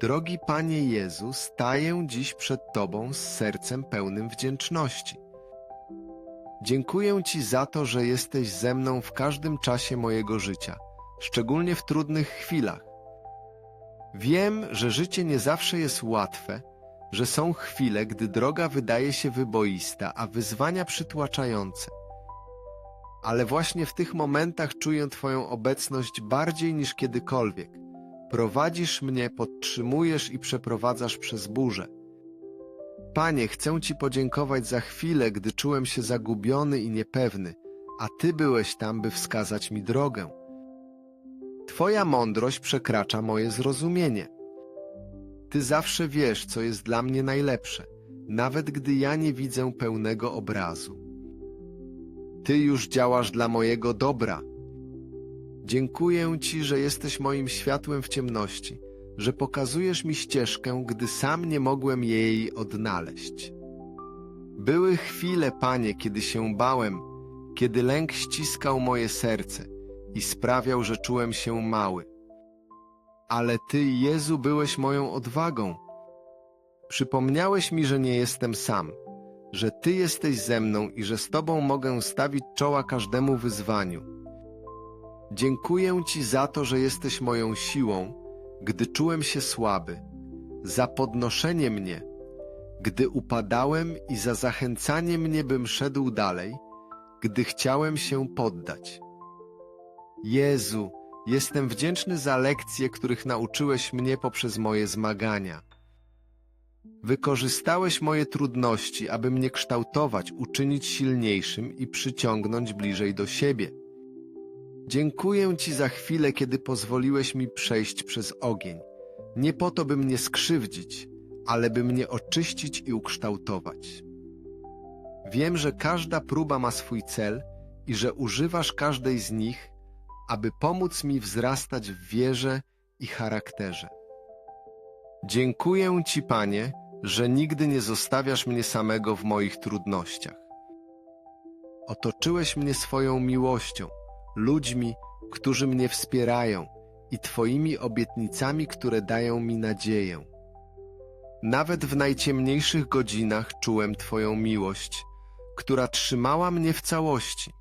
Drogi Panie Jezu, staję dziś przed Tobą z sercem pełnym wdzięczności. Dziękuję Ci za to, że jesteś ze mną w każdym czasie mojego życia, szczególnie w trudnych chwilach. Wiem, że życie nie zawsze jest łatwe, że są chwile, gdy droga wydaje się wyboista, a wyzwania przytłaczające. Ale właśnie w tych momentach czuję Twoją obecność bardziej niż kiedykolwiek. Prowadzisz mnie, podtrzymujesz i przeprowadzasz przez burzę. Panie, chcę Ci podziękować za chwilę, gdy czułem się zagubiony i niepewny, a Ty byłeś tam, by wskazać mi drogę. Twoja mądrość przekracza moje zrozumienie. Ty zawsze wiesz, co jest dla mnie najlepsze, nawet gdy ja nie widzę pełnego obrazu. Ty już działasz dla mojego dobra. Dziękuję Ci, że jesteś moim światłem w ciemności, że pokazujesz mi ścieżkę, gdy sam nie mogłem jej odnaleźć. Były chwile, Panie, kiedy się bałem, kiedy lęk ściskał moje serce i sprawiał, że czułem się mały. Ale Ty, Jezu, byłeś moją odwagą. Przypomniałeś mi, że nie jestem sam, że Ty jesteś ze mną i że z Tobą mogę stawić czoła każdemu wyzwaniu. Dziękuję Ci za to, że jesteś moją siłą, gdy czułem się słaby, za podnoszenie mnie, gdy upadałem i za zachęcanie mnie, bym szedł dalej, gdy chciałem się poddać. Jezu, jestem wdzięczny za lekcje, których nauczyłeś mnie poprzez moje zmagania. Wykorzystałeś moje trudności, aby mnie kształtować, uczynić silniejszym i przyciągnąć bliżej do siebie. Dziękuję Ci za chwilę, kiedy pozwoliłeś mi przejść przez ogień. Nie po to, by mnie skrzywdzić, ale by mnie oczyścić i ukształtować. Wiem, że każda próba ma swój cel i że używasz każdej z nich, aby pomóc mi wzrastać w wierze i charakterze. Dziękuję Ci, Panie, że nigdy nie zostawiasz mnie samego w moich trudnościach. Otoczyłeś mnie swoją miłością, ludźmi, którzy mnie wspierają i Twoimi obietnicami, które dają mi nadzieję. Nawet w najciemniejszych godzinach czułem Twoją miłość, która trzymała mnie w całości.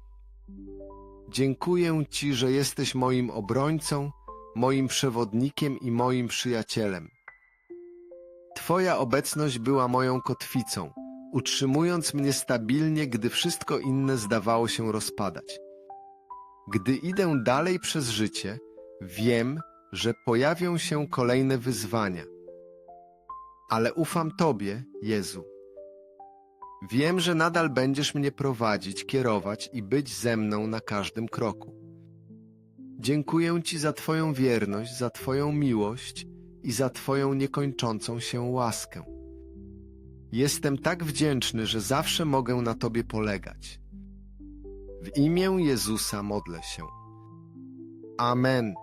Dziękuję Ci, że jesteś moim obrońcą, moim przewodnikiem i moim przyjacielem. Twoja obecność była moją kotwicą, utrzymując mnie stabilnie, gdy wszystko inne zdawało się rozpadać. Gdy idę dalej przez życie, wiem, że pojawią się kolejne wyzwania. Ale ufam Tobie, Jezu. Wiem, że nadal będziesz mnie prowadzić, kierować i być ze mną na każdym kroku. Dziękuję Ci za Twoją wierność, za Twoją miłość i za Twoją niekończącą się łaskę. Jestem tak wdzięczny, że zawsze mogę na Tobie polegać. W imię Jezusa modlę się. Amen.